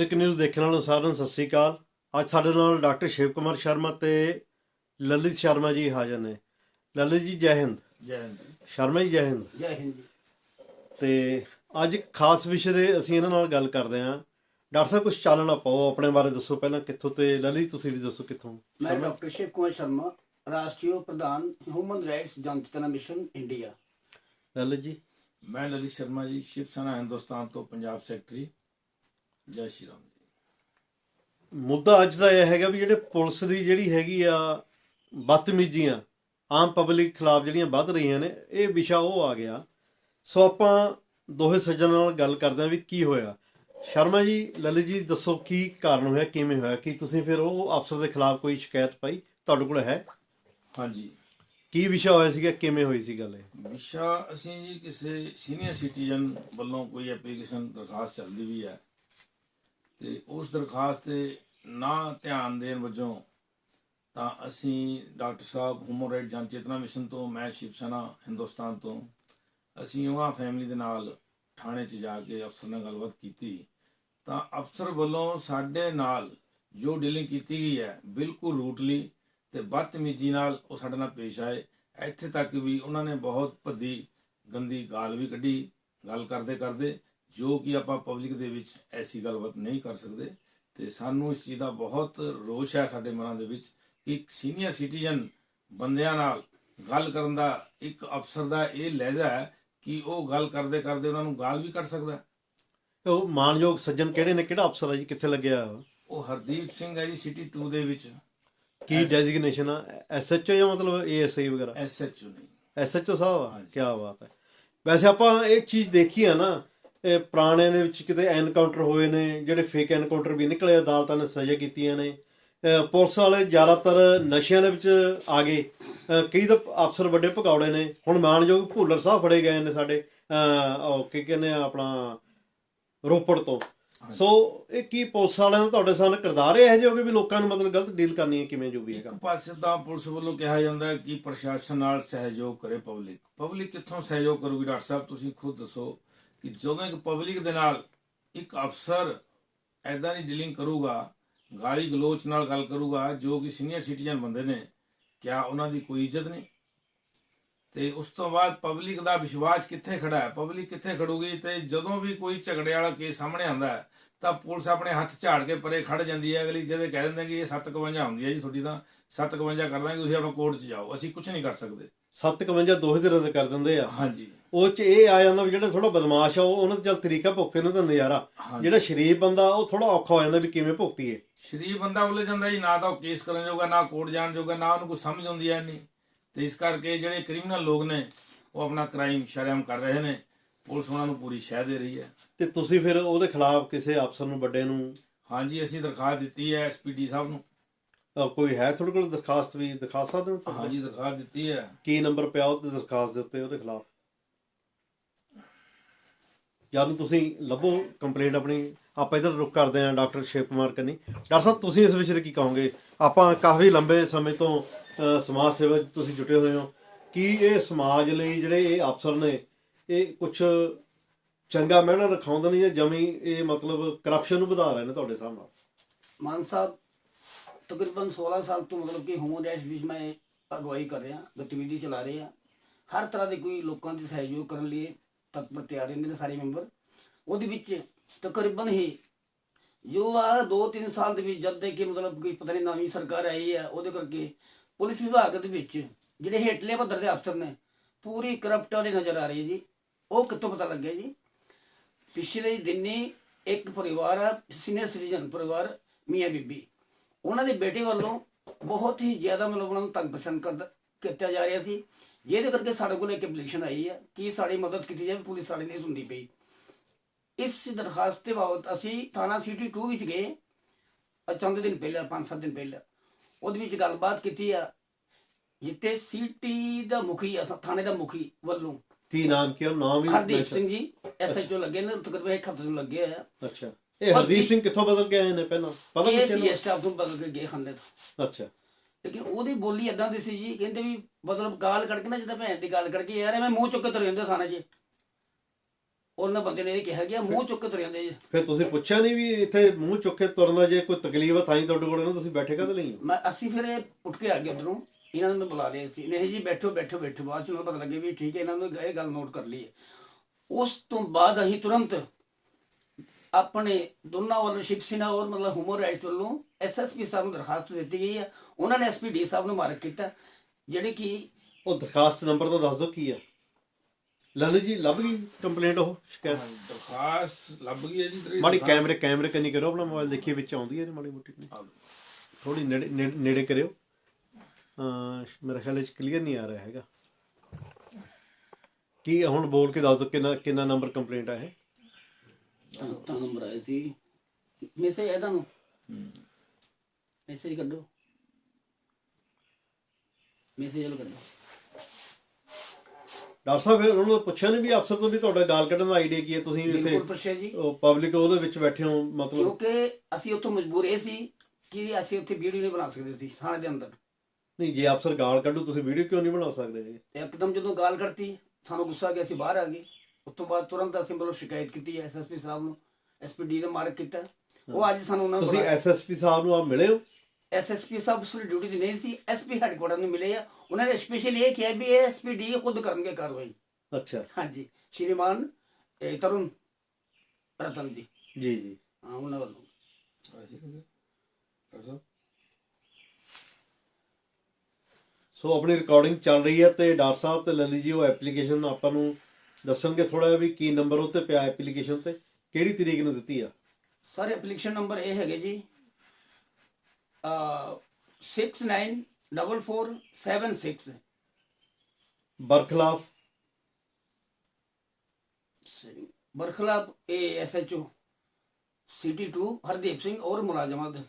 ਇੱਕ ਨਿਊਜ਼ ਦੇਖਣ ਵਾਲੋਂ ਸਾਰਿਆਂ ਨੂੰ ਸਤਿ ਸ੍ਰੀ ਅਕਾਲ। ਅੱਜ ਸਾਡੇ ਨਾਲ ਡਾਕਟਰ ਸ਼ਿਵ ਕੁਮਾਰ ਸ਼ਰਮਾ ਤੇ ਲਲਿਤ ਸ਼ਰਮਾ ਜੀ ਹਾਜ਼ਰ ਨੇ। ਲਲਿਤ ਜੀ ਜੈ ਹਿੰਦ। ਜੈ ਹਿੰਦ। ਸ਼ਰਮਾ ਜੀ ਜੈ ਹਿੰਦ। ਜੈ ਹਿੰਦ ਜੀ। ਤੇ ਅੱਜ ਇੱਕ ਖਾਸ ਵਿਸ਼ੇ ਦੇ ਅਸੀਂ ਇਹਨਾਂ ਨਾਲ ਗੱਲ ਕਰਦੇ ਹਾਂ। ਡਾਕਟਰ ਸਾਹਿਬ ਕੁਝ ਚਾਨਣਾ ਪਾਓ ਆਪਣੇ ਬਾਰੇ ਦੱਸੋ ਪਹਿਲਾਂ। ਕਿੱਥੋਂ ਤੇ ਲਲਿਤ ਤੁਸੀਂ ਵੀ ਦੱਸੋ ਕਿੱਥੋਂ? ਮੈਂ ਡਾਕਟਰ ਸ਼ਿਵ ਕੁਮਾਰ ਸ਼ਰਮਾ ਰਾਸ਼ਟਰੀ ਪ੍ਰਧਾਨ ਹਿਊਮਨ ਰਾਈਟਸ ਜਨਤਨਾ ਮਿਸ਼ਨ ਇੰਡੀਆ ਲਲਿਤ ਜੀ। ਮੈਂ ਲਲਿਤ ਸ਼ਰਮਾ ਜੀ ਸ਼ਿਵ ਸੈਨਾ ਹਿੰਦੁਸਤਾਨ ਤੋਂ ਪੰਜਾਬ ਸੈਕਟਰੀ। ਜੈ ਸ਼੍ਰੀ ਰਾਮ ਜੀ। ਮੁੱਦਾ ਅੱਜ ਦਾ ਇਹ ਹੈਗਾ ਵੀ ਜਿਹੜੇ ਪੁਲਿਸ ਦੀ ਜਿਹੜੀ ਹੈਗੀ ਆ ਬਦਤਮੀਜ਼ੀਆਂ ਆਮ ਪਬਲਿਕ ਖਿਲਾਫ ਜਿਹੜੀਆਂ ਵੱਧ ਰਹੀਆਂ ਨੇ ਇਹ ਵਿਸ਼ਾ ਉਹ ਆ ਗਿਆ। ਸੋ ਆਪਾਂ ਦੋਹੇ ਸੱਜਣ ਨਾਲ ਗੱਲ ਕਰਦੇ ਹਾਂ ਵੀ ਕੀ ਹੋਇਆ। ਸ਼ਰਮਾ ਜੀ ਲਲਿਤ ਜੀ ਦੱਸੋ ਕੀ ਕਾਰਨ ਹੋਇਆ ਕਿਵੇਂ ਹੋਇਆ ਕਿ ਤੁਸੀਂ ਫਿਰ ਉਹ ਅਫਸਰ ਦੇ ਖਿਲਾਫ ਕੋਈ ਸ਼ਿਕਾਇਤ ਪਾਈ? ਤੁਹਾਡੇ ਕੋਲ ਹੈ? ਹਾਂਜੀ। ਕੀ ਵਿਸ਼ਾ ਹੋਇਆ ਸੀਗਾ ਕਿਵੇਂ ਹੋਈ ਸੀ ਗੱਲ ਇਹ? ਵਿਸ਼ਾ ਅਸੀਂ ਜੀ ਕਿਸੇ ਸੀਨੀਅਰ ਸਿਟੀਜ਼ਨ ਵੱਲੋਂ ਕੋਈ ਐਪਲੀਕੇਸ਼ਨ ਦਰਖਾਸਤ ਚੱਲਦੀ ਵੀ ਹੈ। ਤੇ ਉਸ ਦਰਖਾਸਤ ਤੇ ਨਾ ਧਿਆਨ ਦੇਣ ਵਜੋਂ ਤਾਂ ਅਸੀਂ ਡਾਕਟਰ ਸਾਹਿਬ ਹਿਊਮਨ ਰਾਈਟ ਜਨ ਚੇਤਨਾ ਮਿਸ਼ਨ ਤੋਂ, ਮੈਂ ਸ਼ਿਵ ਸੈਨਾ ਹਿੰਦੁਸਤਾਨ ਤੋਂ, ਅਸੀਂ ਉਹਨਾਂ ਫੈਮਿਲੀ ਦੇ ਨਾਲ ਥਾਣੇ 'ਚ ਜਾ ਕੇ ਅਫਸਰ ਨਾਲ ਗੱਲਬਾਤ ਕੀਤੀ। ਤਾਂ ਅਫਸਰ ਵੱਲੋਂ ਸਾਡੇ ਨਾਲ ਜੋ ਡੀਲਿੰਗ ਕੀਤੀ ਗਈ ਹੈ, ਬਿਲਕੁਲ ਰੂਟਲੀ ਤੇ ਬਦਤਮੀਜ਼ੀ ਨਾਲ ਉਹ ਸਾਡੇ ਨਾਲ ਪੇਸ਼ ਆਏ। ਇੱਥੇ ਤੱਕ ਵੀ ਉਹਨਾਂ ਨੇ ਬਹੁਤ ਭੱਦੀ, ਗੰਦੀ ਗਾਲ ਵੀ ਕੱਢੀ, ਗੱਲ ਕਰਦੇ ਕਰਦੇ ਜੋ ਕਿ ਆਪਾਂ ਪਬਲਿਕ ਦੇ ਵਿੱਚ ਐਸੀ ਗੱਲਬਾਤ ਨਹੀਂ ਕਰ ਸਕਦੇ ਤੇ ਸਾਨੂੰ ਇਸ ਚੀਜ਼ ਦਾ ਬਹੁਤ ਰੋਸ਼ ਹੈ ਸਾਡੇ ਮਨਾਂ ਦੇ ਵਿੱਚ ਕਿ ਇੱਕ ਸੀਨੀਅਰ ਸਿਟੀਜ਼ਨ ਬੰਦਿਆਂ ਨਾਲ ਗੱਲ ਕਰਨ ਦਾ ਇੱਕ ਅਫਸਰ ਦਾ ਇਹ ਲਹਿਜਾ ਹੈ ਕਿ ਉਹ ਗੱਲ ਕਰਦੇ ਕਰਦੇ ਉਹਨਾਂ ਨੂੰ ਗਾਲ ਵੀ ਕੱਢ ਸਕਦਾ। ਉਹ ਮਾਨਯੋਗ ਸੱਜਣ ਕਿਹੜੇ ਨੇ ਕਿਹੜਾ ਅਫਸਰ ਹੈ ਜੀ ਕਿੱਥੇ ਲੱਗਿਆ? ਉਹ ਹਰਦੀਪ ਸਿੰਘ ਹੈ ਜੀ ਸਿਟੀ 2 ਦੇ ਵਿੱਚ ਕੀ ਡੈਜ਼ਿਗਨੇਸ਼ਨ ਆ ਐਸਐਚਓ ਜਾਂ ਮਤਲਬ ਏਐਸਆਈ ਵਗੈਰਾ ਐਸਐਚਓ ਨਹੀਂ ਐਸਐਚਓ ਸਾਹਿਬ ਆ। ਕੀ ਬਾਤ ਹੈ ਵੈਸੇ ਆਪਾਂ ਇਹ ਚੀਜ਼ ਦੇਖੀ ਆ ਨਾ ਇਹ ਪੁਰਾਣੇ ਦੇ ਵਿੱਚ ਕਿਤੇ ਐਨਕਾਊਂਟਰ ਹੋਏ ਨੇ ਜਿਹੜੇ ਫੇਕ ਐਨਕਾਊਂਟਰ ਵੀ ਨਿਕਲੇ ਅਦਾਲਤਾਂ ਨੇ ਸਜ਼ਾ ਕੀਤੀਆਂ ਨੇ। ਪੁਲਿਸ ਵਾਲੇ ਜ਼ਿਆਦਾਤਰ ਨਸ਼ਿਆਂ ਦੇ ਵਿੱਚ ਆ ਗਏ। ਕਈ ਤਾਂ ਅਫਸਰ ਵੱਡੇ ਭਗੌੜੇ ਨੇ। ਹੁਣ ਮਾਨਯੋਗ ਭੁੱਲਰ ਸਾਹਿਬ ਫੜੇ ਗਏ ਨੇ ਸਾਡੇ ਉਹ ਕੀ ਕਹਿੰਦੇ ਆ ਆਪਣਾ ਰੋਪੜ ਤੋਂ। ਸੋ ਇਹ ਕੀ ਪੁਲਿਸ ਵਾਲਿਆਂ ਦਾ ਤੁਹਾਡੇ ਸਾਹਮਣੇ ਕਿਰਦਾਰ ਇਹ ਜਿਹੇ ਹੋ ਗਏ ਵੀ ਲੋਕਾਂ ਨੂੰ ਮਤਲਬ ਗਲਤ ਡੀਲ ਕਰਨੀ ਹੈ ਕਿਵੇਂ ਜੋ ਵੀ ਹੈਗਾ ਇੱਕ ਪਾਸੇ ਤਾਂ ਪੁਲਿਸ ਵੱਲੋਂ ਕਿਹਾ ਜਾਂਦਾ ਹੈ ਕਿ ਪ੍ਰਸ਼ਾਸਨ ਨਾਲ ਸਹਿਯੋਗ ਕਰੇ ਪਬਲਿਕ ਪਬਲਿਕ ਕਿੱਥੋਂ ਸਹਿਯੋਗ ਕਰੂਗੀ? ਡਾਕਟਰ ਸਾਹਿਬ ਤੁਸੀਂ ਖੁਦ ਦੱਸੋ। ਕਿ ਜਦੋਂ ਇੱਕ ਪਬਲਿਕ ਦੇ ਨਾਲ ਇੱਕ ਅਫਸਰ ਐਦਾਂ ਦੀ ਡੀਲਿੰਗ ਕਰੂਗਾ, ਗਾਲੀ ਗਲੋਚ ਨਾਲ ਗੱਲ ਕਰੂਗਾ, ਜੋ ਕਿ ਸੀਨੀਅਰ ਸਿਟੀਜ਼ਨ ਬੰਦੇ ਨੇ, ਕਿਆ ਉਹਨਾਂ ਦੀ ਕੋਈ ਇੱਜ਼ਤ ਨਹੀਂ? ਤੇ ਉਸ ਤੋਂ ਬਾਅਦ ਪਬਲਿਕ ਦਾ ਵਿਸ਼ਵਾਸ ਕਿੱਥੇ ਖੜਾ ਹੈ? ਪਬਲਿਕ ਕਿੱਥੇ ਖੜੂਗੀ? ਤੇ ਜਦੋਂ ਵੀ ਕੋਈ ਝਗੜੇ ਵਾਲਾ ਕੇਸ ਸਾਹਮਣੇ ਆਉਂਦਾ ਹੈ, ਤਾਂ ਪੁਲਿਸ ਆਪਣੇ ਹੱਥ ਝਾੜ ਕੇ ਪਰੇ ਖੜ ਜਾਂਦੀ ਹੈ। ਅਗਲੀ ਜਿਹਦੇ ਕਹਿ ਦਿੰਦੇ ਕਿ ਇਹ 751 ਹੁੰਦੀ ਹੈ ਜੀ ਤੁਹਾਡੀ ਤਾਂ 751 ਕਰ ਦਾਂਗੇ, ਤੁਸੀਂ ਆਪਣਾ ਕੋਰਟ 'ਚ ਜਾਓ। ਅਸੀਂ ਕੁਝ ਨਹੀਂ ਕਰ ਸਕਦੇ। 751 ਦੋਹੇ ਦੇ ਰੱਦ ਕਰ ਦਿੰਦੇ ਆ। ਹਾਂਜੀ। ਉਹ ਚ ਇਹ ਆ ਜਾਂਦਾ ਵੀ ਜਿਹੜਾ ਥੋੜਾ ਬਦਮਾਸ਼ ਆ ਉਹ ਉਹਨਾਂ ਦਾ ਚੱਲ ਤਰੀਕਾ ਭੁਗਤੇ ਨੂੰ ਤਾਂ ਨਜ਼ਾਰਾ। ਜਿਹੜਾ ਸ਼ਰੀਫ ਬੰਦਾ ਉਹ ਥੋੜਾ ਔਖਾ ਹੋ ਜਾਂਦਾ ਵੀ ਕਿਵੇਂ ਭੁਗਤੀਏ ਸ਼ਰੀਫ ਬੰਦਾ ਉਲੇ ਜਾਂਦਾ ਜੀ ਨਾ ਤਾਂ ਉਹ ਕੇਸ ਕਰਨ ਜੋਗਾ ਨਾ ਕੋਰਟ ਜਾਣ ਜੋਗਾ ਨਾ ਉਹਨੂੰ ਕੁਝ ਸਮਝ ਆਉਂਦੀ ਹੈ ਨਹੀਂ ਤੇ ਇਸ ਕਰਕੇ ਜਿਹੜੇ ਕ੍ਰਿਮੀਨਲ ਲੋਕ ਨੇ ਉਹ ਆਪਣਾ ਕ੍ਰਾਈਮ ਸ਼ਰਮ ਕਰ ਰਹੇ ਨੇ। ਪੁਲਿਸ ਉਹਨਾਂ ਨੂੰ ਪੂਰੀ ਸ਼ਹਿ ਦੇ ਰਹੀ ਹੈ। ਤੇ ਤੁਸੀਂ ਫਿਰ ਉਹਦੇ ਖਿਲਾਫ ਕਿਸੇ ਅਫਸਰ ਨੂੰ ਵੱਡੇ ਨੂੰ ਹਾਂਜੀ ਅਸੀਂ ਦਰਖਾਸਤ ਦਿੱਤੀ ਹੈ ਐਸਪੀਡੀ ਸਾਹਿਬ ਨੂੰ। ਕੋਈ ਹੈ ਤੁਹਾਡੇ ਕੋਲ ਦਰਖਾਸਤ ਵੀ ਦਿਖਾ ਸਕਦੇ ਹੋ? ਹਾਂਜੀ ਦਰਖਾਸਤ ਦਿੱਤੀ ਹੈ। ਕੀ ਨੰਬਰ ਪਿਆ ਉਹਦੇ ਦਰਖਾਸਤ ਦੇ ਉੱਤੇ ਉਹਦੇ ਖਿਲਾਫ? ਜਦ ਨੂੰ ਤੁਸੀਂ ਲੱਭੋ ਕੰਪਲੇਂਟ ਆਪਣੀ। ਆਪਾਂ ਇਧਰ ਰੁਕ ਕਰਦੇ ਹਾਂ ਡਾਕਟਰ ਸ਼ਿਵ ਕੁਮਾਰ ਕੰਨੀ। ਡਾਕਟਰ ਸਾਹਿਬ ਤੁਸੀਂ ਇਸ ਵਿਸ਼ੇ ਤੇ ਕੀ ਕਹੋਗੇ? ਆਪਾਂ ਕਾਫੀ ਲੰਬੇ ਸਮੇਂ ਤੋਂ ਸਮਾਜ ਸੇਵਾ ਤੁਸੀਂ ਜੁਟੇ ਹੋਏ ਹੋ। ਕੀ ਇਹ ਸਮਾਜ ਲਈ ਜਿਹੜੇ ਇਹ ਅਫਸਰ ਨੇ ਇਹ ਕੁਝ ਚੰਗਾ ਮਹਿਣਾ ਰਖਾਉਂਦੇ ਨੇ ਜਾਂ ਜਮੀ ਇਹ ਮਤਲਬ ਕਰਪਸ਼ਨ ਨੂੰ ਵਧਾ ਰਹੇ ਨੇ ਤੁਹਾਡੇ ਸਾਹਮਣੇ? ਮਾਨ ਸਾਹਿਬ ਤਕਰੀਬਨ 16 ਸਾਲ ਤੋਂ ਮਤਲਬ ਕਿ ਹਿਊਮਨ ਰਾਈਟਸ ਵਿੱਚ ਮੈਂ ਅਗਵਾਈ ਕਰ ਰਿਹਾ, ਗਤੀਵਿਧੀ ਚਲਾ ਰਿਹਾ। ਹਰ ਤਰ੍ਹਾਂ ਦੇ ਕੋਈ ਲੋਕਾਂ ਦੇ ਸਹਿਯੋਗ ਕਰਨ ਲਈ ਤਤਪਰ ਤਿਆਰ ਰਹਿੰਦੇ ਨੇ ਸਾਰੇ ਮੈਂਬਰ ਉਹਦੇ ਵਿੱਚ ਤਕਰੀਬਨ ਹੀ ਜੋ ਆ 2-3 ਸਾਲ ਦੇ ਵਿੱਚ ਜਦ ਦੇ ਕਿ ਮਤਲਬ ਕੋਈ ਪਤਾ ਨਹੀਂ ਨਵੀਂ ਸਰਕਾਰ ਆਈ ਹੈ ਉਹਦੇ ਕਰਕੇ ਪੁਲਿਸ ਵਿਭਾਗ ਦੇ ਵਿੱਚ ਜਿਹੜੇ ਹੇਠਲੇ ਪੱਧਰ ਦੇ ਅਫਸਰ ਨੇ, ਪੂਰੀ ਕਰਪਟ ਵਾਲੀ ਨਜ਼ਰ ਆ ਰਹੀ ਹੈ ਜੀ। ਉਹ ਕਿੱਥੋਂ ਪਤਾ ਲੱਗਿਆ ਜੀ? ਪਿਛਲੇ ਦਿਨੀ ਇੱਕ ਪਰਿਵਾਰ ਆ ਸੀਨੀਅਰ ਸਿਟੀਜ਼ਨ ਪਰਿਵਾਰ ਮੀਆਂ ਬੀਬੀ। ਉਹਨਾਂ ਦੇ ਬੇਟੇ ਵੱਲੋਂ ਬਹੁਤ ਹੀ ਜ਼ਿਆਦਾ ਮਤਲਬ ਉਹਨਾਂ ਨੂੰ ਤੰਗ ਪਛਾਣ ਕਰਦਾ ਕੀਤਾ ਜਾ ਰਿਹਾ ਸੀ। ਜਿਹਦੇ ਕਰਕੇ ਸਾਡੇ ਕੋਲ ਇੱਕ ਐਪਲੀਕੇਸ਼ਨ ਆਈ ਹੈ ਕਿ ਸਾਡੀ ਮਦਦ ਕੀਤੀ ਜਾਵੇ ਪੁਲਿਸ ਸਾਡੀ ਨਹੀਂ ਸੁਣਦੀ ਪਈ। ਇਸ ਦਰਖਾਸਤ ਦੇ ਬਾਬਤ ਅਸੀਂ ਥਾਣਾ ਸਿਟੀ 2 ਵਿੱਚ ਗਏ। ਚੰਦ ਦਿਨ ਪਹਿਲਾਂ 5-7 ਦਿਨ ਪਹਿਲਾਂ। ਉਹਦੇ ਵਿੱਚ ਗੱਲਬਾਤ ਕੀਤੀ ਆ। ਜਿੱਤੇ ਸਿਟੀ ਦਾ ਮੁਖੀ ਆ ਥਾਣੇ ਦਾ ਮੁਖੀ ਵੱਲੋਂ ਕੀ ਨਾਮ ਕੀ? ਨਾਮ ਵੀ ਹਰਦੀਪ ਸਿੰਘ ਜੀ ਐਸਐਚਓ ਲੱਗੇ ਨੇ ਤਕਰੀਬਨ ਇੱਕ ਹਫ਼ਤੇ ਤੋਂ ਲੱਗੇ ਆ। ਅੱਛਾ। ਇਹ ਹਰਦੀਪ ਸਿੰਘ ਕਿੱਥੋਂ ਬਦਲ ਕੇ ਆਏ ਨੇ ਪਹਿਲਾਂ? ਪਤਾ ਨਹੀਂ ਸੀ ਸਟਾਫ ਤੋਂ ਬਦਲ ਕੇ ਗਏ ਖੰਡੇ ਤੋਂ। ਅੱਛਾ। ਲੇਕਿਨ ਉਹਦੀ ਬੋਲੀ ਇਦਾਂ ਦੀ ਸੀ ਜੀ ਕਹਿੰਦੇ ਵੀ ਮਤਲਬ ਗਾਲ ਕੱਢ ਕੇ ਨਾ ਜਿੱਦਾਂ ਭੈਣ ਦੀ ਗਾਲ ਕੱਢ ਕੇ ਯਾਰ ਮੈਂ ਮੂੰਹ ਚੁੱਕ ਕੇ ਤੁਰ ਜਾਂਦਾ ਥਾਣੇ 'ਚ। ਉਹਨਾਂ ਬੰਦੇ ਨੇ ਇਹ ਕਿਹਾ ਗਿਆ ਮੂੰਹ ਚੁੱਕ ਕੇ ਤੁਰ ਜਾਂਦੇ ਜੀ। ਫਿਰ ਤੁਸੀਂ ਪੁੱਛਿਆ ਨਹੀਂ ਵੀ ਇੱਥੇ ਮੂੰਹ ਚੁੱਕ ਕੇ ਤੁਰਨ ਦਾ ਜੇ ਕੋਈ ਤਕਲੀਫ ਹੈ ਤਾਂ ਹੀ ਤੁਹਾਡੇ ਕੋਲ ਨਾ ਤੁਸੀਂ ਬੈਠੇ ਕਦ ਲਈ ਮੈਂ ਅਸੀਂ ਫਿਰ ਇਹ ਉੱਠ ਕੇ ਆ ਗਏ ਉਧਰੋਂ। ਇਹਨਾਂ ਨੂੰ ਬੁਲਾ ਲਿਆ ਸੀ। ਨਹੀਂ ਜੀ ਬੈਠੋ ਬੈਠੋ ਬੈਠੋ। ਬਾਅਦ ਚ ਉਹਨਾਂ ਨੂੰ ਪਤਾ ਲੱਗੇ ਵੀ ਠੀਕ ਹੈ ਇਹਨਾਂ ਨੂੰ ਇਹ ਗੱਲ ਨੋਟ ਕਰ ਲਈ ਉਸ ਤੋਂ ਬਾਅਦ ਅਸੀਂ ਤੁਰੰਤ ਆਪਣੇ ਦੋਨਾਂ ਵੱਲੋਂ ਸ਼ਿਵ ਸੈਨਾ ਔਰ ਮਤਲਬ ਹਿਊਮਨ ਰਾਈਟਸ ਵੱਲੋਂ ਐਸਐਸਪੀ ਸਾਹਿਬ ਨੂੰ ਦਰਖਾਸਤ ਦਿੱਤੀ ਗਈ ਹੈ ਉਹਨਾਂ ਨੇ ਐਸਪੀਡੀ ਸਾਹਿਬ ਨੂੰ ਮਾਰਕ ਕੀਤਾ। ਜਿਹੜੇ ਕਿ ਉਹ ਦਰਖਾਸਤ ਨੰਬਰ ਤਾਂ ਦੱਸ ਦਿਓ ਕੀ ਆ। ਲਲਿਤ ਜੀ ਲੱਭ ਗਈ ਕੰਪਲੇਂਟ ਉਹ? ਸ਼ਿਕਾਇਤ? ਦਰਖਾਸਤ ਲੱਭ ਗਈ ਹੈ ਜੀ ਤੇਰੀ ਮਾੜੀ? ਕੈਮਰੇ ਕੈਮਰੇ ਕੰਨੀ ਕਰੋ ਆਪਣਾ ਮੋਬਾਈਲ ਦੇਖੀਏ ਵਿੱਚ ਆਉਂਦੀ ਹੈ ਮਾੜੀ ਮੋਟੀ ਥੋੜੀ ਨੇੜੇ ਨੇੜੇ- ਕਰਿਓ। ਮੇਰੇ ਖਿਆਲ ਵਿੱਚ ਕਲੀਅਰ ਨਹੀਂ ਆ ਰਿਹਾ ਹੈਗਾ। ਕੀ ਹੁਣ ਬੋਲ ਕੇ ਦੱਸ ਦਿਓ ਕਿੰਨਾ ਕਿੰਨਾ ਨੰਬਰ ਕੰਪਲੇਂਟ ਆ ਇਹ? ਤਾਂ ਨੰਬਰ ਆਇਆ ਸੀ। ਮੈਸੇਜ ਆਇਆ ਤੁਹਾਨੂੰ? ਮੈਸੇਜ ਕੱਢੋ। ਮੈਸੇਜ ਲੋ ਕੱਢੋ। ਡਾਕਟਰ ਸਾਹਿਬ ਫਿਰ ਉਹਨਾਂ ਨੂੰ ਪੁੱਛਿਆ ਨਹੀਂ ਵੀ ਅਫਸਰ ਤੋਂ ਵੀ ਤੁਹਾਡਾ ਗਾਲ ਕੱਢਣ ਦਾ ਆਈਡੀਆ ਕੀ ਹੈ? ਤੁਸੀਂ ਬਿਲਕੁਲ ਇੱਥੇ ਪੁੱਛਿਆ ਜੀ। ਉਹ ਪਬਲਿਕ ਉਹਦੇ ਵਿੱਚ ਬੈਠੇ ਹੋ ਮਤਲਬ। ਕਿਉਂਕਿ ਅਸੀਂ ਉੱਥੋਂ ਮਜਬੂਰ ਇਹ ਸੀ ਕਿ ਅਸੀਂ ਉੱਥੇ ਵੀਡੀਓ ਨਹੀਂ ਬਣਾ ਸਕਦੇ ਸੀ ਥਾਣੇ ਦੇ ਅੰਦਰ। ਨਹੀਂ ਜੇ ਅਫਸਰ ਗਾਲ ਕੱਢੂ ਤੁਸੀਂ ਵੀਡੀਓ ਕਿਉਂ ਨਹੀਂ ਬਣਾ ਸਕਦੇ? ਜੀ ਇੱਕਦਮ ਜਦੋਂ ਗਾਲ ਕੱਢਤੀ ਸਾਨੂੰ ਗੁੱਸਾ ਆ ਗਿਆ ਅਸੀਂ ਬਾਹਰ ਆ ਗਏ। ਉਸ ਤੋਂ ਬਾਅਦ ਤੁਰੰਤ ਅਸੀਂ ਮਤਲਬ ਸ਼ਿਕਾਇਤ ਕੀਤੀ ਐਸਐਸਪੀ ਸਾਹਿਬ ਨੂੰ ਐਸਪੀਡੀ ਨੇ ਮਾਰਕ ਕੀਤਾ। ਉਹ ਅੱਜ ਸਾਨੂੰ ਉਹਨਾਂ ਤੁਸੀਂ ਐਸਐਸਪੀ ਸਾਹਿਬ ਨੂੰ ਆ ਮਿਲੇ ਹੋ? ਐਸਐਸਪੀ ਸਾਹਿਬ ਉਸ ਡਿਊਟੀ ਤੇ ਨਹੀਂ ਸੀ ਐਸਪੀ ਹੈਡਕੁਆਟਰ ਨੂੰ ਮਿਲੇ ਆ। ਉਹਨਾਂ ਨੇ ਸਪੈਸ਼ਲ ਇਹ ਕਿਹਾ ਵੀ ਐਸਪੀਡੀ ਖੁਦ ਕਰਨਗੇ ਕਾਰਵਾਈ। ਅੱਛਾ। ਹਾਂਜੀ ਸ਼੍ਰੀਮਾਨ ਇਹ ਤਰੁਣ ਰਤਨ ਜੀ। ਜੀ ਜੀ। ਹਾਂ ਉਹਨਾਂ ਵੱਲੋਂ। ਸੋ ਆਪਣੀ ਰਿਕਾਰਡਿੰਗ ਚੱਲ ਰਹੀ ਹੈ ਤੇ ਡਾਕਟਰ ਸਾਹਿਬ ਤੇ ਲਲੀ ਜੀ ਉਹ ਐਪਲੀਕੇਸ਼ਨ ਆਪਾਂ ਨੂੰ ਦੱਸਣਗੇ ਥੋੜਾ ਵੀ ਕੀ ਨੰਬਰ ਉੱਤੇ ਪਿਆ ਐਪਲੀਕੇਸ਼ਨ ਤੇ ਕਿਹੜੀ ਤਰੀਕ ਨੂੰ ਦਿੱਤੀ ਆ? ਸਰ ਐਪਲੀਕੇਸ਼ਨ ਨੰਬਰ ਇਹ ਹੈਗੇ ਜੀ ਅ 694476 ਬਰਖਲਾਫ। ਬਰਖਲਾਫ ਇਹ ਐਸਐਚਓ ਸਿਟੀ 2 ਹਰਦੀਪ ਸਿੰਘ ਔਰ ਮੁਲਾਜ਼ਮਾਂ ਦੇ।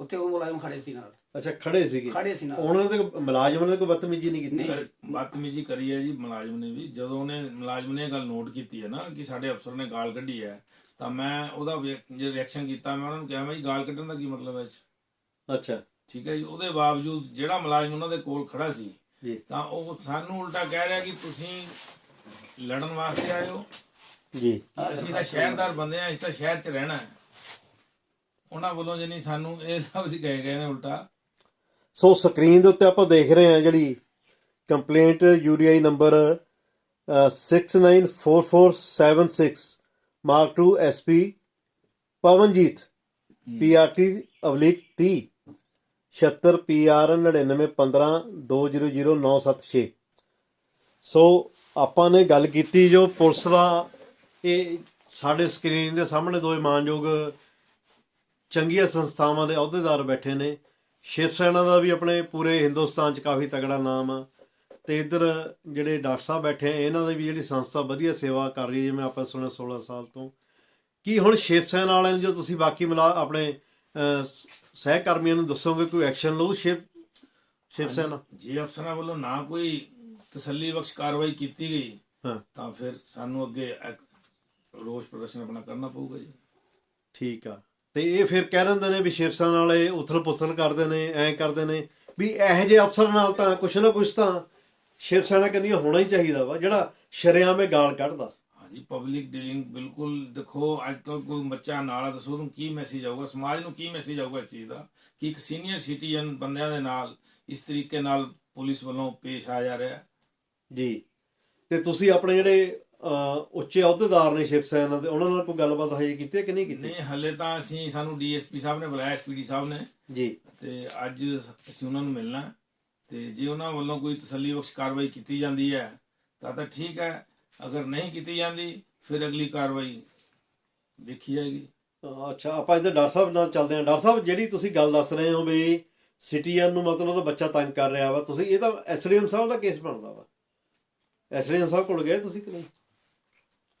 ਉੱਥੇ ਉਹ ਮੁਲਾਜ਼ਮ ਖੜੇ ਸੀ ਨਾਲ। ਅੱਛਾ ਖੜੇ ਸੀਗੇ? ਖੜੇ ਸੀ ਨਾਲ। ਉਹਨਾਂ ਤਾਂ ਮੁਲਾਜ਼ਮਾਂ ਨੇ ਕੋਈ ਬਦਤਮੀਜ਼ੀ ਨਹੀਂ ਕੀਤੀ? ਬਦਤਮੀਜ਼ੀ ਕਰੀ ਹੈ ਜੀ ਮੁਲਾਜ਼ਮ ਨੇ ਵੀ। ਜਦੋਂ ਉਹਨੇ ਮੁਲਾਜ਼ਮ ਨੇ ਇਹ ਗੱਲ ਨੋਟ ਕੀਤੀ ਹੈ ਨਾ ਕਿ ਸਾਡੇ ਅਫਸਰ ਨੇ ਗਾਲ ਕੱਢੀ ਹੈ ਤਾਂ ਮੈਂ ਉਹਦਾ ਜੇ ਰਿਐਕਸ਼ਨ ਕੀਤਾ ਮੈਂ ਉਹਨਾਂ ਨੂੰ ਕਿਹਾ ਮੈਂ ਜੀ ਗਾਲ ਕੱਢਣ ਦਾ ਕੀ ਮਤਲਬ ਹੈ? ਅੱਛਾ। ਠੀਕ ਹੈ ਜੀ। ਉਹਦੇ ਬਾਵਜੂਦ ਜਿਹੜਾ ਮੁਲਾਜ਼ਮ ਉਹਨਾਂ ਦੇ ਕੋਲ ਖੜਾ ਸੀ ਤਾਂ ਉਹ ਸਾਨੂੰ ਉਲਟਾ ਕਹਿ ਰਿਹਾ ਕਿ ਤੁਸੀਂ ਲੜਨ ਵਾਸਤੇ ਆਏ ਹੋ। ਜੀ। ਅਸੀਂ ਤਾਂ ਸ਼ਹਿਰਦਾਰ ਬੰਦੇ ਆ ਅਸੀਂ ਤਾਂ ਸ਼ਹਿਰ 'ਚ ਰਹਿਣਾ ਹੈ। ਉਹਨਾਂ ਵੱਲੋਂ ਜਾਨੀ ਸਾਨੂੰ ਇਹ ਲਫ਼ਜ਼ ਕਹੇ ਗਏ ਨੇ ਉਲਟਾ। ਸੋ ਸਕਰੀਨ ਦੇ ਉੱਤੇ ਆਪਾਂ ਦੇਖ ਰਹੇ ਹਾਂ ਜਿਹੜੀ complaint UDI number 694476 mark 2 SP Pavanjit PRT ਅਵਲਿਕ 30 76 PR 9915 200976 so ਆਪਾਂ ਨੇ ਗੱਲ ਕੀਤੀ ਜੋ ਪੁਲਿਸ ਦਾ ਇਹ ਸਾਡੇ ਸਕਰੀਨ ਦੇ ਸਾਹਮਣੇ ਦੋ ਇਮਾਨਯੋਗ ਚੰਗੀਆਂ ਸੰਸਥਾਵਾਂ ਦੇ ਅਹੁਦੇਦਾਰ ਬੈਠੇ ਨੇ। ਸ਼ਿਵ ਸੈਨਾ ਦਾ ਵੀ ਆਪਣੇ ਪੂਰੇ ਹਿੰਦੁਸਤਾਨ 'ਚ ਕਾਫੀ ਤਗੜਾ ਨਾਮ ਆ। ਤੇ ਇੱਧਰ ਜਿਹੜੇ ਡਾਕਟਰ ਸਾਹਿਬ ਬੈਠੇ ਆ ਇਹਨਾਂ ਦੀ ਵੀ ਜਿਹੜੀ ਸੰਸਥਾ ਵਧੀਆ ਸੇਵਾ ਕਰ ਰਹੀ ਹੈ ਜਿਵੇਂ ਆਪਾਂ ਸੁਣਿਆ 16 ਸਾਲ ਤੋਂ। ਕੀ ਹੁਣ ਸ਼ਿਵ ਸੈਨਾ ਵਾਲਿਆਂ ਨੂੰ ਜੋ ਤੁਸੀਂ ਬਾਕੀ ਮਿਲਾ ਆਪਣੇ ਸਹਿਕਰਮੀਆਂ ਨੂੰ ਦੱਸੋਗੇ ਕੋਈ ਐਕਸ਼ਨ ਲਊ ਸ਼ਿਵ ਸ਼ਿਵ ਸੈਨਾ? ਜੇ ਅਫਸਰਾਂ ਵੱਲੋਂ ਨਾ ਕੋਈ ਤਸੱਲੀ ਬਖਸ਼ ਕਾਰਵਾਈ ਕੀਤੀ ਗਈ ਹਾਂ। ਤਾਂ ਫਿਰ ਸਾਨੂੰ ਅੱਗੇ ਰੋਸ ਪ੍ਰਦਰਸ਼ਨ ਆਪਣਾ ਕਰਨਾ ਪਊਗਾ ਜੀ। ਠੀਕ ਆ। ਤੇ ਇਹ ਫਿਰ ਕਹਿ ਰਹਿੰਦੇ ਨੇ ਵੀ ਸ਼ਿਵ ਸੈਨਾ ਵਾਲੇ ਉਥਲ ਪੁਥਲ ਕਰਦੇ ਨੇ ਐਂ ਕਰਦੇ ਨੇ ਵੀ ਇਹੋ ਜਿਹੇ ਅਫਸਰ ਨਾਲ ਤਾਂ ਕੁਛ ਨਾ ਕੁਛ ਤਾਂ ਸ਼ਿਵ ਸੈਨਾ ਕੰਨੀ ਹੋਣਾ ਹੀ ਚਾਹੀਦਾ ਵਾ ਜਿਹੜਾ ਸ਼ਰਿਆਮੇ ਗਾਲ ਕੱਢਦਾ। ਹਾਂਜੀ ਪਬਲਿਕ ਡੀਲਿੰਗ ਬਿਲਕੁਲ ਦੇਖੋ ਅੱਜ ਤੱਕ ਕੋਈ ਬੱਚਾ ਨਾਲਾ ਦੱਸੋ ਉਹਨੂੰ ਕੀ ਮੈਸੇਜ ਆਊਗਾ ਸਮਾਜ ਨੂੰ ਕੀ ਮੈਸੇਜ ਆਊਗਾ ਇਸ ਚੀਜ਼ ਦਾ? ਕਿ ਇੱਕ ਸੀਨੀਅਰ ਸਿਟੀਜ਼ਨ ਬੰਦਿਆਂ ਦੇ ਨਾਲ ਇਸ ਤਰੀਕੇ ਨਾਲ ਪੁਲਿਸ ਵੱਲੋਂ ਪੇਸ਼ ਆ ਜਾ ਰਿਹਾ। ਜੀ। ਤੇ ਤੁਸੀਂ ਆਪਣੇ ਜਿਹੜੇ ਉੱਚੇ ਅਹੁਦੇਦਾਰ ਨੇ ਸ਼ਿਵ ਸੈਨਾ ਦੇ ਉਹਨਾਂ ਨਾਲ ਕੋਈ ਗੱਲਬਾਤ ਹਜੇ ਕੀਤੀ ਹੈ ਕਿ ਨਹੀਂ ਕੀਤੀ? ਨਹੀਂ ਹੱਲੇ ਤਾਂ ਅਸੀਂ ਸਾਨੂੰ ਡੀਐਸਪੀ ਸਾਹਿਬ ਨੇ ਬੁਲਾਇਆ ਐਸਪੀਡੀ ਸਾਹਿਬ ਨੇ। ਜੀ। ਤੇ ਅੱਜ ਅਸੀਂ ਉਹਨਾਂ ਨੂੰ ਮਿਲਣਾ। ਤੇ ਜੇ ਉਹਨਾਂ ਵੱਲੋਂ ਕੋਈ ਤਸੱਲੀ ਬਖਸ਼ ਕਾਰਵਾਈ ਕੀਤੀ ਜਾਂਦੀ ਹੈ ਤਾਂ ਤਾਂ ਠੀਕ ਹੈ। ਅਗਰ ਨਹੀਂ ਕੀਤੀ ਜਾਂਦੀ ਫਿਰ ਅਗਲੀ ਕਾਰਵਾਈ ਦੇਖੀ ਜਾਏਗੀ। ਅੱਛਾ ਆਪਾਂ ਇੱਧਰ ਡਾਕਟਰ ਸਾਹਿਬ ਨਾਲ ਚੱਲਦੇ ਹਾਂ। ਡਾਕਟਰ ਸਾਹਿਬ ਜਿਹੜੀ ਤੁਸੀਂ ਗੱਲ ਦੱਸ ਰਹੇ ਹੋ ਵੀ ਸਿਟੀਜ਼ਨ ਨੂੰ ਮਤਲਬ ਉਹਦਾ ਬੱਚਾ ਤੰਗ ਕਰ ਰਿਹਾ ਵਾ ਤੁਸੀਂ ਇਹ ਤਾਂ ਐਸਡੀਐਮ ਸਾਹਿਬ ਦਾ ਕੇਸ ਬਣਦਾ ਵਾ। ਐਸਡੀਐਮ ਸਾਹਿਬ ਕੋਲ ਗਏ ਤੁਸੀਂ ਕਿ ਨਹੀਂ?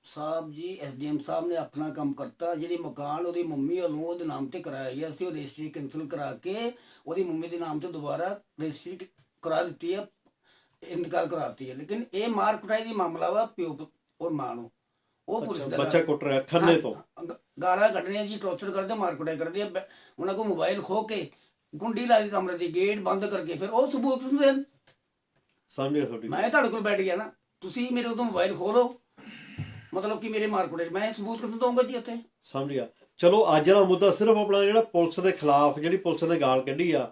ਸਾਹਿਬ ਜੀ ਐਸਡੀਐਮ ਸਾਹਿਬ ਨੇ ਆਪਣਾ ਕੰਮ ਕਰਤਾ। ਜਿਹੜੀ ਮਕਾਨ ਉਹਦੀ ਮੰਮੀ ਵੱਲੋਂ ਉਹਦੇ ਨਾਮ ਤੇ ਕਰਾਇਆ ਗਿਆ ਸੀ ਉਹ ਰਜਿਸਟਰੀ ਕੈਂਸਲ ਕਰਾ ਕੇ ਉਹਦੀ ਮੰਮੀ ਦੇ ਨਾਮ ਤੇ ਦੁਬਾਰਾ ਰਜਿਸਟਰੀ ਕਰਾ ਦਿੱਤੀ ਹੈ ਇੰਤਕਾਲ ਕਰਾਤੀ ਹੈ। ਲੇਕਿਨ ਇਹ ਮਾਰ ਕੁਟਾਈ ਦੀ ਮਾਮਲਾ ਵਾ ਪਿਓ ਔਰ ਮਾਂ ਨੂੰ। ਉਹ ਪੁਲਿਸ ਦਾ ਬੱਚਾ ਕੁੱਟ ਰਿਹਾ ਖੰਨੇ ਤੋਂ? ਗਾਲਾਂ ਕੱਢਣੀਆਂ ਜੀ ਟੌਰਚਰ ਕਰਦੇ ਮਾਰ ਕੁਟਾਈ ਕਰਦੇ ਉਹਨਾਂ ਕੋਲ ਮੋਬਾਈਲ ਖੋ ਕੇ ਗੁੰਡੀ ਲਾ ਕੇ ਕਮਰੇ ਦੀ ਗੇਟ ਬੰਦ ਕਰਕੇ ਫਿਰ ਉਹ ਸਬੂਤ ਦਿੰਦੇ ਸਮਝ ਗਿਆ ਤੁਹਾਡੀ ਮੈਂ ਤੁਹਾਡੇ ਕੋਲ ਬੈਠ ਗਿਆ ਨਾ ਤੁਸੀਂ ਮੇਰੇ ਤੋਂ ਮੋਬਾਈਲ ਖੋਲੋ ਮਤਲਬ ਕਿ ਮੇਰੇ ਮਾਰਕੁੱਟ ਮੈਂ ਸਬੂਤ ਕਿੱਥੋਂ ਦਊਂਗਾ ਜੀ ਉੱਥੇ? ਸਮਝ ਗਿਆ। ਚਲੋ ਅੱਜ ਦਾ ਮੁੱਦਾ ਸਿਰਫ ਆਪਣਾ ਜਿਹੜਾ ਪੁਲਿਸ ਦੇ ਖਿਲਾਫ ਜਿਹੜੀ ਪੁਲਿਸ ਨੇ ਗਾਲ ਕੱਢੀ ਆ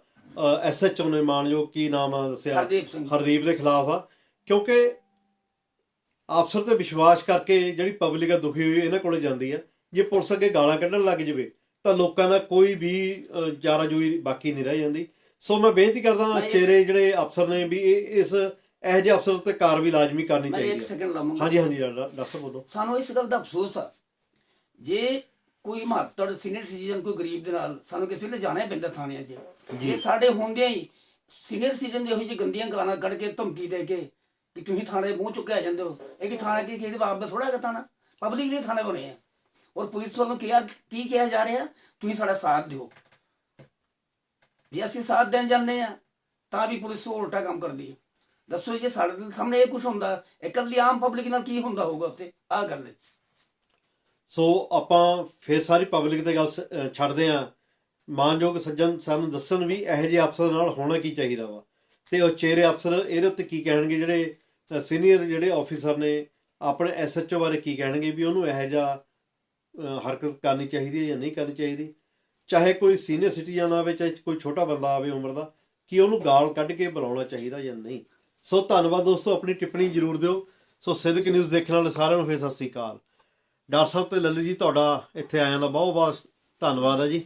ਐਸਐਚਓ ਨੇ ਮਾਨਯੋਗ ਕੀ ਨਾਮ ਆ ਦੱਸਿਆ? ਹਰਦੀਪ ਸਿੰਘ। ਹਰਦੀਪ ਦੇ ਖਿਲਾਫ ਆ। ਕਿਉਂਕਿ ਅਫਸਰ ਤੇ ਵਿਸ਼ਵਾਸ ਕਰਕੇ ਜਿਹੜੀ ਪਬਲਿਕ ਆ ਦੁਖੀ ਹੋਈ ਇਹਨਾਂ ਕੋਲੇ ਜਾਂਦੀ ਆ। ਜੇ ਪੁਲਿਸ ਅੱਗੇ ਗਾਲਾਂ ਕੱਢਣ ਲੱਗ ਜਵੇ ਤਾਂ ਲੋਕਾਂ ਦਾ ਕੋਈ ਵੀ ਚਾਰਾ ਜੋਈ ਬਾਕੀ ਨਹੀਂ ਰਹਿ ਜਾਂਦੀ। ਸੋ ਮੈਂ ਬੇਨਤੀ ਕਰਦਾ ਚਿਹਰੇ ਜਿਹੜੇ ਅਫਸਰ ਨੇ ਵੀ ਇਸ ਇਹੋ ਜਿਹੇ ਅਫਸਰ ਤੇ ਕਾਰਵਾਈ ਲਾਜ਼ਮੀ ਕਰਨੀ ਮੈਂ ਇੱਕ ਚਾਹੀਦੀ ਹੈ। ਸੈਕਿੰਡ ਲਾਵਾਂਗਾ। ਹਾਂਜੀ ਹਾਂਜੀ ਡਾਕਟਰ ਬੋਲੋ। ਸਾਨੂੰ ਇਸ ਗੱਲ ਦਾ ਅਫਸੋਸ ਆ। ਜੇ ਕੋਈ ਮਹੱਤਵ ਸੀਨੀਅਰ ਸਿਟੀਜ਼ਨ ਕੋਈ ਗਰੀਬ ਦੇ ਨਾਲ ਸਾਨੂੰ ਕਿਸੇ ਵੇਲੇ ਜਾਣਾ ਹੀ ਪੈਂਦਾ ਥਾਣਿਆਂ 'ਚ ਜੇ। ਸਾਡੇ ਹੁੰਦਿਆਂ ਹੀ। ਸੀਨੀਅਰ ਸਿਟੀਜ਼ਨ ਦੇ ਇਹੋ ਜਿਹੀ ਗੰਦੀਆਂ ਗਾਲਾਂ ਕੱਢ ਕੇ ਧਮਕੀ ਦੇ ਕੇ ਕਿ ਤੁਸੀਂ ਥਾਣੇ ਮੂੰਹ ਚੁੱਕੇ ਆ ਜਾਂਦੇ ਹੋ। ਇਹ ਕਿ ਥਾਣਾ ਕੀ ਕਿਸੇ ਦੇ ਬਾਪ ਦਾ ਥੋੜਾ ਹੈਗਾ ਥਾਣਾ? ਪਬਲਿਕ ਲਈ ਥਾਣੇ ਬਣੇ ਆ। ਔਰ ਪੁਲਿਸ ਵੱਲੋਂ ਕਿਹਾ ਕੀ ਕਿਹਾ ਜਾ ਰਿਹਾ? ਤੁਸੀਂ ਸਾਡਾ ਸਾਥ ਦਿਓ। ਜੇ ਅਸੀਂ ਸਾਥ ਦੇਣ ਜਾਂਦੇ ਆ ਤਾਂ ਵੀ ਪੁਲਿਸ ਉਹ ਉਲਟਾ ਕੰਮ ਕਰਦੀ ਹੈ ਦੱਸੋ ਜੇ ਸਾਡੇ ਸਾਹਮਣੇ ਇਹ ਕੁਝ ਹੁੰਦਾ, ਇਕੱਲੀ ਆਮ ਪਬਲਿਕ ਨਾਲ ਕੀ ਹੁੰਦਾ ਹੋਊਗਾ ਉੱਤੇ ਆਹ ਗੱਲ ਹੈ। ਸੋ ਆਪਾਂ ਫੇਰ ਸਾਰੀ ਪਬਲਿਕ ਤੇ ਗੱਲ ਸ- ਛੱਡਦੇ ਆਂ ਮਾਨਯੋਗ ਸੱਜਣ ਸਾਨੂੰ ਦੱਸਣ ਵੀ ਇਹੋ ਜਿਹੇ ਅਫਸਰ ਨਾਲ ਹੋਣਾ ਕੀ ਚਾਹੀਦਾ ਵਾ? ਤੇ ਉਹ ਚਿਹਰੇ ਅਫਸਰ ਇਹਦੇ ਉੱਤੇ ਕੀ ਕਹਿਣਗੇ? ਜਿਹੜੇ ਸੀਨੀਅਰ ਜਿਹੜੇ ਆਫੀਸਰ ਨੇ, ਆਪਣੇ ਐਸਐਚਓ ਬਾਰੇ ਕੀ ਕਹਿਣਗੇ ਵੀ ਉਹਨੂੰ ਇਹੋ ਜਿਹਾ ਹਰਕਤ ਕਰਨੀ ਚਾਹੀਦੀ ਹੈ ਜਾਂ ਨਹੀਂ ਕਰਨੀ ਚਾਹੀਦੀ? ਚਾਹੇ ਕੋਈ ਸੀਨੀਅਰ ਸਿਟੀਜ਼ਨ ਆਵੇ, ਚਾਹੇ ਕੋਈ ਛੋਟਾ ਬੰਦਾ ਆਵੇ ਉਮਰ ਦਾ, ਕਿ ਉਹਨੂੰ ਗਾਲ ਕੱਢ ਕੇ ਬੁਲਾਉਣਾ ਚਾਹੀਦਾ ਜਾਂ ਨਹੀਂ? ਸੋ ਧੰਨਵਾਦ ਦੋਸਤੋ, ਆਪਣੀ ਟਿੱਪਣੀ ਜ਼ਰੂਰ ਦਿਓ। ਸੋ ਸਿੱਧਕ ਨਿਊਜ਼ ਦੇਖਣ ਵਾਲੇ ਸਾਰਿਆਂ ਨੂੰ ਫੇਰ ਸਤਿ ਸ੍ਰੀ ਅਕਾਲ। ਡਾਕਟਰ ਸਾਹਿਬ ਤੇ ਲੱਲੀ ਜੀ, ਤੁਹਾਡਾ ਇੱਥੇ ਆਇਆਂ ਦਾ ਬਹੁਤ ਬਹੁਤ ਧੰਨਵਾਦ ਹੈ ਜੀ।